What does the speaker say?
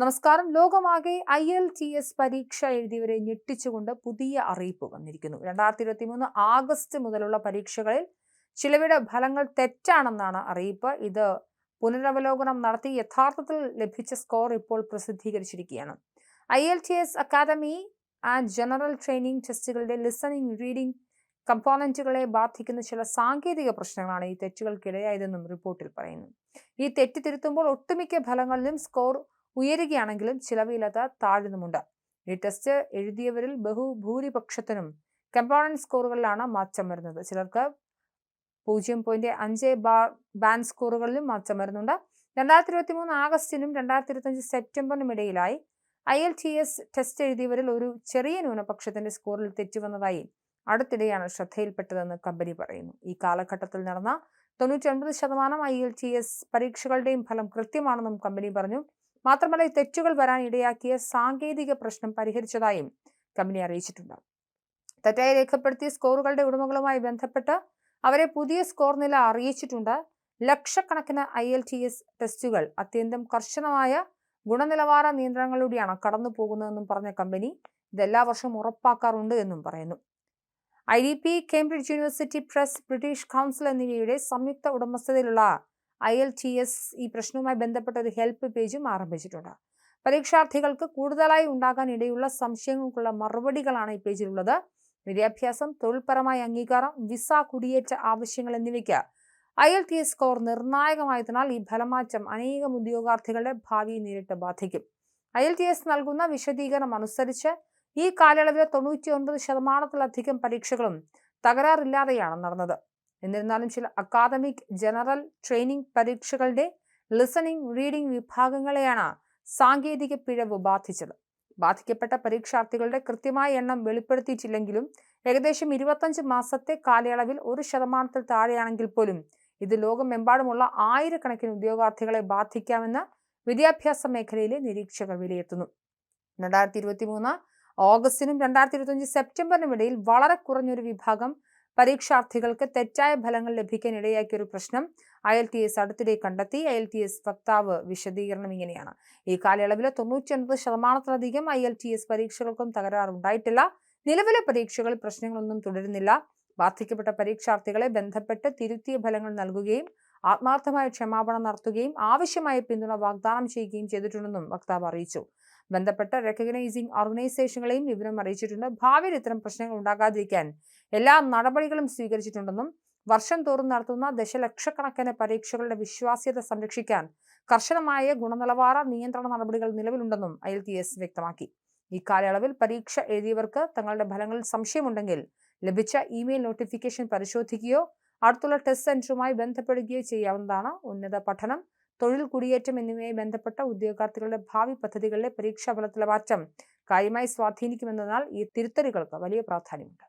നമസ്കാരം. ലോകമാകെ I L T S പരീക്ഷ എഴുതിയവരെ ഞെട്ടിച്ചുകൊണ്ട് പുതിയ അറിയിപ്പ് വന്നിരിക്കുന്നു. രണ്ടായിരത്തി ഇരുപത്തി മൂന്ന് ആഗസ്റ്റ് മുതലുള്ള പരീക്ഷകളിൽ ചിലവയുടെ ഫലങ്ങൾ തെറ്റാണെന്നാണ് അറിയിപ്പ്. ഇത് പുനരവലോകനം നടത്തി യഥാർത്ഥത്തിൽ ലഭിച്ച സ്കോർ ഇപ്പോൾ പ്രസിദ്ധീകരിച്ചിരിക്കുകയാണ്. IELTS academic and general training ടെസ്റ്റുകളുടെ listening reading കമ്പോണന്റുകളെ ബാധിക്കുന്ന ചില സാങ്കേതിക പ്രശ്നങ്ങളാണ് ഈ തെറ്റുകൾക്കിടയായതെന്നും റിപ്പോർട്ടിൽ പറയുന്നു. ഈ തെറ്റ് തിരുത്തുമ്പോൾ ഒട്ടുമിക്ക ഫലങ്ങളിലും സ്കോർ ഉയരുകയാണെങ്കിലും ചിലവിലത് താഴുന്നുമുണ്ട് ഈ ടെസ്റ്റ് എഴുതിയവരിൽ ബഹുഭൂരിപക്ഷത്തിനും കമ്പോണന്റ് സ്കോറുകളിലാണ് മാറ്റം വരുന്നത്. ചിലർക്ക് പൂജ്യം പോയിന്റ് അഞ്ച് ബാൻഡ് സ്കോറുകളിലും മാറ്റം വരുന്നുണ്ട്. രണ്ടായിരത്തി ഇരുപത്തി മൂന്ന് ആഗസ്റ്റിനും രണ്ടായിരത്തി ഇരുപത്തഞ്ച് സെപ്റ്റംബറിനും ഇടയിലായി I L T S test എഴുതിയവരിൽ ഒരു ചെറിയ ന്യൂനപക്ഷത്തിന്റെ സ്കോറിൽ തെറ്റുവന്നതായി അടുത്തിടെയാണ് ശ്രദ്ധയിൽപ്പെട്ടതെന്ന് കമ്പനി പറയുന്നു. ഈ കാലഘട്ടത്തിൽ നടന്ന തൊണ്ണൂറ്റി ഒൻപത് ശതമാനം ഐ എൽ ടി എസ് പരീക്ഷകളുടെയും ഫലം കൃത്യമാണെന്നും കമ്പനി പറഞ്ഞു. മാത്രമല്ല തെറ്റുകൾ വരാൻ ഇടയാക്കിയ സാങ്കേതിക പ്രശ്നം പരിഹരിച്ചതായും കമ്പനി അറിയിച്ചിട്ടുണ്ട്. തെറ്റായി രേഖപ്പെടുത്തിയ സ്കോറുകളുടെ ഉടമകളുമായി ബന്ധപ്പെട്ട് അവരെ പുതിയ സ്കോർ നില അറിയിച്ചിട്ടുണ്ട്. ലക്ഷക്കണക്കിന് ഐ എൽ ടി എസ് ടെസ്റ്റുകൾ അത്യന്തം കർശനമായ ഗുണനിലവാര നിയന്ത്രണങ്ങളിലൂടെയാണ് കടന്നു പോകുന്നതെന്നും പറഞ്ഞ കമ്പനി ഇതെല്ലാ വർഷവും ഉറപ്പാക്കാറുണ്ട് എന്നും പറയുന്നു. I D P Cambridge University Press British Council എന്നിവയുടെ സംയുക്ത ഉടമസ്ഥതയിലുള്ള ഐ എൽ ടി എസ് ഈ പ്രശ്നവുമായി ബന്ധപ്പെട്ട ഒരു ഹെൽപ്പ് പേജും ആരംഭിച്ചിട്ടുണ്ട്. പരീക്ഷാർത്ഥികൾക്ക് കൂടുതലായി ഉണ്ടാകാൻ ഇടയുള്ള സംശയങ്ങൾക്കുള്ള മറുപടികളാണ് ഈ പേജിലുള്ളത്. വിദ്യാഭ്യാസം തൊഴിൽപരമായ അംഗീകാരം വിസ കുടിയേറ്റ ആവശ്യങ്ങൾ എന്നിവയ്ക്ക് I L T S score നിർണായകമായതിനാൽ ഈ ഫലമാറ്റം അനേകം ഉദ്യോഗാർത്ഥികളുടെ ഭാവി നേരിട്ട് ബാധിക്കും. ഐ എൽ ടി എസ് നൽകുന്ന വിശദീകരണം അനുസരിച്ച് ഈ കാലയളവിലെ തൊണ്ണൂറ്റി ഒൻപത് ശതമാനത്തിലധികം പരീക്ഷകളും തകരാറില്ലാതെയാണ് നടന്നത്. എന്നിരുന്നാലും ചില അക്കാദമിക് ജനറൽ ട്രെയിനിങ് പരീക്ഷകളുടെ ലിസണിംഗ് റീഡിംഗ് വിഭാഗങ്ങളെയാണ് സാങ്കേതിക പിഴവ് ബാധിച്ചത്. ബാധിക്കപ്പെട്ട പരീക്ഷാർത്ഥികളുടെ കൃത്യമായ എണ്ണം വെളിപ്പെടുത്തിയിട്ടില്ലെങ്കിലും ഏകദേശം ഇരുപത്തഞ്ച് മാസത്തെ കാലയളവിൽ ഒരു ശതമാനത്തിൽ താഴെയാണെങ്കിൽ പോലും ഇത് ലോകമെമ്പാടുമുള്ള ആയിരക്കണക്കിന് ഉദ്യോഗാർത്ഥികളെ ബാധിക്കാമെന്ന് വിദ്യാഭ്യാസ മേഖലയിലെ നിരീക്ഷകർ വിലയിരുത്തുന്നു. രണ്ടായിരത്തി ഇരുപത്തി മൂന്ന് ഓഗസ്റ്റിനും രണ്ടായിരത്തി ഇരുപത്തി സെപ്റ്റംബറിനും ഇടയിൽ വളരെ കുറഞ്ഞൊരു വിഭാഗം പരീക്ഷാർത്ഥികൾക്ക് തെറ്റായ ഫലങ്ങൾ ലഭിക്കാൻ ഇടയാക്കിയ ഒരു പ്രശ്നം ഐ എൽ ടി എസ് അടുത്തിടെ കണ്ടെത്തി. ഐ എൽ ടി എസ് വക്താവ് വിശദീകരണം ഇങ്ങനെയാണ്. ഈ കാലയളവിൽ തൊണ്ണൂറ്റി ഒൻപത് ശതമാനത്തിലധികം ഐ എൽ ടി എസ് പരീക്ഷകൾക്കും തകരാറുണ്ടായിട്ടില്ല. നിലവിലെ പരീക്ഷകൾ പ്രശ്നങ്ങളൊന്നും തുടരുന്നില്ല. ബാധിക്കപ്പെട്ട പരീക്ഷാർത്ഥികളെ ബന്ധപ്പെട്ട് തിരുത്തിയ ഫലങ്ങൾ നൽകുകയും ആത്മാർത്ഥമായ ക്ഷമാപണം നടത്തുകയും ആവശ്യമായ പിന്തുണ വാഗ്ദാനം ചെയ്യുകയും ചെയ്തിട്ടുണ്ടെന്നും വക്താവ് അറിയിച്ചു. ബന്ധപ്പെട്ട റെക്കഗ്നൈസിംഗ് ഓർഗനൈസേഷനുകളെയും വിവരം അറിയിച്ചിട്ടുണ്ട്. ഭാവിയിൽ ഇത്തരം പ്രശ്നങ്ങൾ ഉണ്ടാകാതിരിക്കാൻ എല്ലാ നടപടികളും സ്വീകരിച്ചിട്ടുണ്ടെന്നും വർഷം തോറും നടത്തുന്ന ദശലക്ഷക്കണക്കിന് പരീക്ഷകളുടെ വിശ്വാസ്യത സംരക്ഷിക്കാൻ കർശനമായ ഗുണനിലവാര നിയന്ത്രണ നടപടികൾ നിലവിലുണ്ടെന്നും ഐ എൽ ടി എസ് വ്യക്തമാക്കി. ഈ കാലയളവിൽ പരീക്ഷ എഴുതിയവർക്ക് തങ്ങളുടെ ഫലങ്ങളിൽ സംശയമുണ്ടെങ്കിൽ ലഭിച്ച ഇമെയിൽ നോട്ടിഫിക്കേഷൻ പരിശോധിക്കുകയോ അടുത്തുള്ള ടെസ്റ്റ് സെന്ററുമായി ബന്ധപ്പെടുകയോ ചെയ്യാവുന്നതാണ് ഉന്നത പഠനം. തൊഴിൽ കുടിയേറ്റം എന്നിവയുമായി ബന്ധപ്പെട്ട ഉദ്യോഗാർത്ഥികളുടെ ഭാവി പദ്ധതികളിലെ പരീക്ഷാ ഫലത്തിലെ മാറ്റം കാര്യമായി സ്വാധീനിക്കുമെന്നതിനാൽ ഈ തിരുത്തലുകൾക്ക് വലിയ പ്രാധാന്യമുണ്ട്.